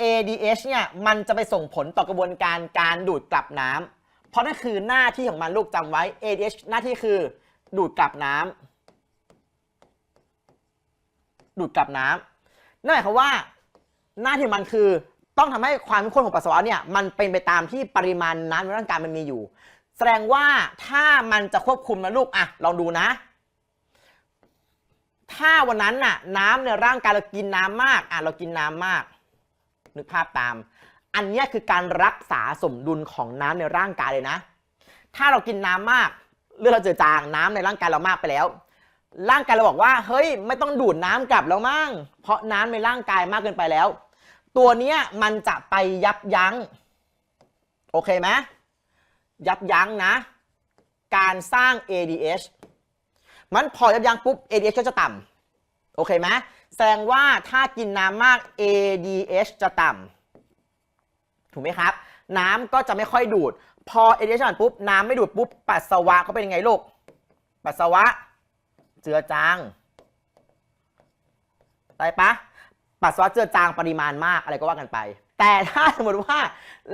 ADH เนี่ยมันจะไปส่งผลต่อกระบวนการการดูดกลับน้ำเพราะนั่นคือหน้าที่ของมันลูกจำไว้ ADH หน้าที่คือดูดกลับน้ำดูดกลับน้ำนั่นหมายความว่าหน้าที่มันคือต้องทำให้ความเข้มข้นของปัสสาวะเนี่ยมันเป็นไปตามที่ปริมาณน้ำในร่างกายมันมีอยู่ แสดงว่าถ้ามันจะควบคุมนะลูกอะลองดูนะ ถ้าวันนั้นน่ะ น้ำในร่างกายเรากินน้ำมากอะเรากินน้ำมาก นึกภาพตาม อันนี้คือการรักษาสมดุลของน้ำในร่างกายเลยนะ ถ้าเรากินน้ำมากเลือดเราเจือจางน้ำในร่างกายเรามากไปแล้ว ร่างกายเราบอกว่า เฮ้ย ไม่ต้องดูดน้ำกลับแล้วมั้งเพราะน้ำในร่างกายมากเกินไปแล้ว ตัวเนี้ยมันจะไปยับยั้งโอเคไหมยับยั้งนะ การสร้าง ADH มันพอยับยั้งปุ๊บ ADH ก็จะต่ำ โอเคไหมแสดงว่าถ้ากินน้ำมาก ADH จะต่ำถูกไหมครับ น้ำก็จะไม่ค่อยดูด พอ ADH ต่ำปุ๊บ น้ำไม่ดูดปุ๊บ ปัสสาวะก็เป็นยังไงลูก ปัสสาวะ เจือจางได้ปะปัสสาวะเจือจางปริมาณมากอะไรก็ว่ากันไป แต่ถ้าสมมติว่า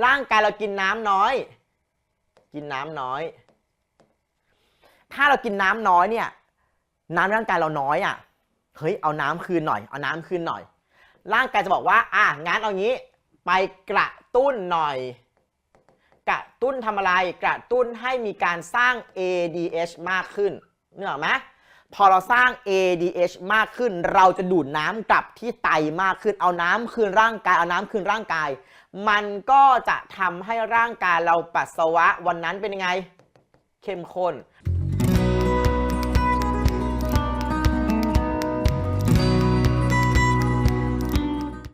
ร่างกายเรากินน้ำน้อย กินน้ำน้อย ถ้าเรากินน้ำน้อยเนี่ย น้ำในร่างกายเราน้อยอะ เฮ้ยเอาน้ำคืนหน่อยเอาน้ำคืนหน่อย ร่างกายจะบอกว่า อะงั้นเอางี้ ไปกระตุ้นหน่อย กระตุ้นทำอะไร กระตุ้นให้มีการสร้าง ADH มากขึ้นนึกออกไหมพอเราสร้าง ADH มากขึ้น เราจะดูดน้ำกลับที่ไตมากขึ้น เอาน้ำคืนร่างกาย เอาน้ำคืนร่างกาย มันก็จะทำให้ร่างกายเราปัสสาวะวันนั้นเป็นยังไง เข้มข้น